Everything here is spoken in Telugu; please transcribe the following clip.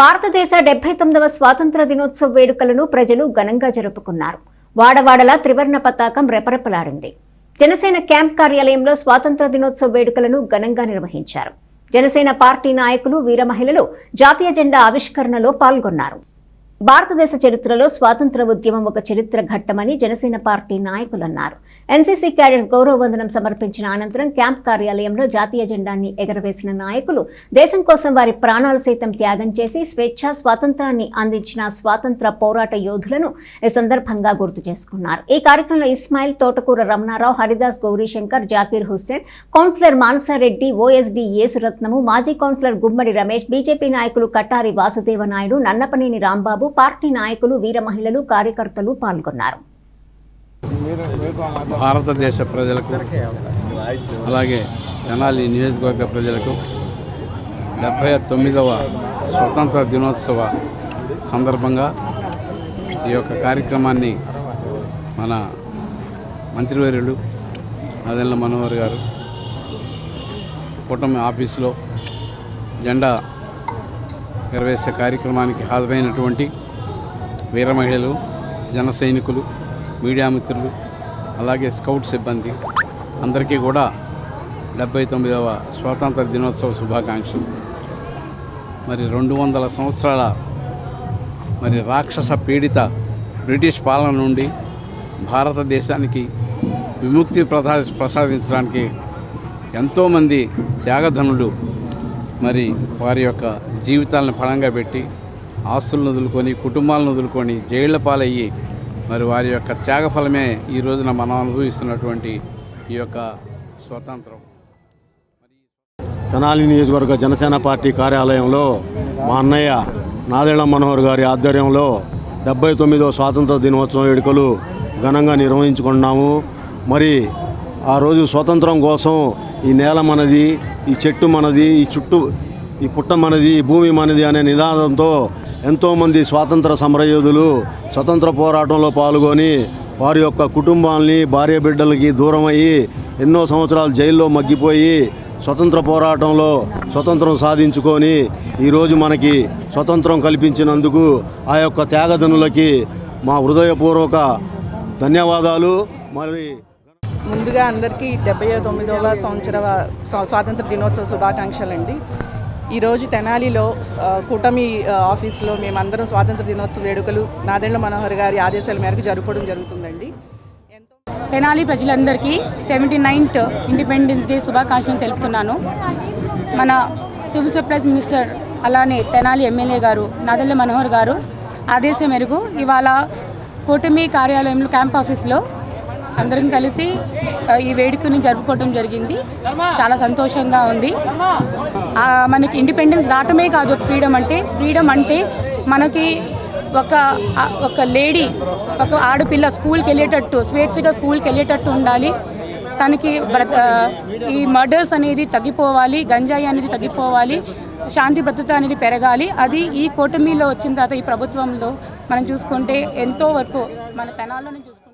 భారతదేశ డెబ్బై తొమ్మిదవ స్వాతంత్ర దినోత్సవ వేడుకలను ప్రజలు ఘనంగా జరుపుకున్నారు. వాడవాడలా త్రివర్ణ పతాకం రెపరెపలాడింది. జనసేన క్యాంప్ కార్యాలయంలో స్వాతంత్ర దినోత్సవ వేడుకలను ఘనంగా నిర్వహించారు. జనసేన పార్టీ నాయకులు వీర మహిళలు జాతీయ జెండా ఆవిష్కరణలో పాల్గొన్నారు. భారతదేశ చరిత్రలో స్వాతంత్ర ఉద్యమం ఒక చరిత్ర ఘట్టమని జనసేన పార్టీ నాయకులు అన్నారు. ఎన్సీసీ క్యాడెట్స్ గౌరవ వందనం సమర్పించిన అనంతరం క్యాంప్ కార్యాలయంలో జాతీయ జెండాన్ని ఎగరవేసిన నాయకులు దేశం కోసం వారి ప్రాణాలు సైతం త్యాగం చేసి స్వేచ్ఛ స్వాతంత్రాన్ని అందించిన స్వాతంత్ర పోరాట యోధులను ఈ సందర్భంగా గుర్తు చేసుకున్నారు. ఈ కార్యక్రమంలో ఇస్మాయిల్ తోటకూర రమణారావు హరిదాస్ గౌరీశంకర్ జాకీర్ హుస్సేన్ కౌన్సిలర్ మానసారెడ్డి ఓఎస్డి యేసురత్నము మాజీ కౌన్సిలర్ గుమ్మడి రమేష్ బీజేపీ నాయకులు కట్టారి వాసుదేవ నాయుడు నన్నపనేని రాంబాబు పార్టీ నాయకులు వీర మహిళలు కార్యకర్తలు పాల్గొన్నారు. భారతదేశ ప్రజలకు అలాగే తెనాలి నియోజకవర్గ ప్రజలకు డెబ్భై తొమ్మిదవ స్వతంత్ర దినోత్సవ సందర్భంగా ఈ యొక్క కార్యక్రమాన్ని మన మంత్రివర్యులు అదెల్ల మనోహర్ గారు కూటమి ఆఫీసులో జెండా నెరవేర్చే కార్యక్రమానికి హాజరైనటువంటి వీర మహిళలు జన సైనికులు మీడియా మిత్రులు అలాగే స్కౌట్ సిబ్బంది అందరికీ కూడా డెబ్బై తొమ్మిదవ స్వాతంత్ర దినోత్సవ శుభాకాంక్షలు. మరి రెండు వందల సంవత్సరాల మరి రాక్షస పీడిత బ్రిటిష్ పాలన నుండి భారతదేశానికి విముక్తి ప్రసా ప్రసాదించడానికి ఎంతోమంది త్యాగధనులు మరి వారి యొక్క జీవితాలను పణంగా పెట్టి ఆస్తులను వదులుకొని కుటుంబాలను వదులుకొని జైళ్ళ పాలయ్యి మరి వారి యొక్క త్యాగఫలమే ఈ రోజున మనం అనుభవిస్తున్నటువంటి ఈ యొక్క స్వాతంత్రం. తెనాలి నియోజకవర్గ జనసేన పార్టీ కార్యాలయంలో మా అన్నయ్య నాదేళ్ళ మనోహర్ గారి ఆధ్వర్యంలో డెబ్బై తొమ్మిదో స్వాతంత్ర దినోత్సవం వేడుకలు ఘనంగా నిర్వహించుకున్నాము. మరి ఆ రోజు స్వతంత్రం కోసం ఈ నేల మనది ఈ చెట్టు మనది ఈ చుట్టూ ఈ పుట్ట మనది ఈ భూమి మనది అనే నినాదంతో ఎంతోమంది స్వాతంత్ర సమరయోధులు స్వతంత్ర పోరాటంలో పాల్గొని వారి యొక్క కుటుంబాల్ని భార్య బిడ్డలకి దూరమయ్యి ఎన్నో సంవత్సరాలు జైల్లో మగ్గిపోయి స్వతంత్ర పోరాటంలో స్వతంత్రం సాధించుకొని ఈరోజు మనకి స్వతంత్రం కల్పించినందుకు ఆ యొక్క త్యాగదనులకి మా హృదయపూర్వక ధన్యవాదాలు. మరి ముందుగా అందరికీ డెబ్బై తొమ్మిదవ సంవత్సర స్వాతంత్ర దినోత్సవ శుభాకాంక్షలు అండి. ఈరోజు తెనాలిలో కూటమి ఆఫీస్లో మేమందరం స్వాతంత్ర దినోత్సవ వేడుకలు నాదెండ్ల మనోహర్ గారి ఆదేశాల మేరకు జరుపుకోవడం జరుగుతుందండి. తెనాలి ప్రజలందరికీ సెవెంటీ నైన్త్ ఇండిపెండెన్స్ డే శుభాకాంక్షలు తెలుపుతున్నాను. మన సివిల్ సప్లైస్ మినిస్టర్ అలానే తెనాలి ఎమ్మెల్యే గారు నాదెల్ల మనోహర్ గారు ఆదేశం మేరకు ఇవాళ కూటమి కార్యాలయంలో క్యాంప్ ఆఫీస్లో అందరం కలిసి ఈ వేడుకని జరుపుకోవడం జరిగింది. చాలా సంతోషంగా ఉంది. మనకి ఇండిపెండెన్స్ రావటమే కాదు ఫ్రీడమ్ అంటే. ఫ్రీడమ్ అంటే మనకి ఒక ఒక లేడీ ఒక ఆడపిల్ల స్కూల్కి వెళ్ళేటట్టు స్వేచ్ఛగా స్కూల్కి వెళ్ళేటట్టు ఉండాలి. తనకి ఈ మర్డర్స్ అనేది తగ్గిపోవాలి గంజాయి అనేది తగ్గిపోవాలి శాంతి భద్రత అనేది పెరగాలి. అది ఈ కూటమిలో వచ్చిన తర్వాత ఈ ప్రభుత్వంలో మనం చూసుకుంటే ఎంతో వరకు మన తెనాల్లోనే చూసుకుంటే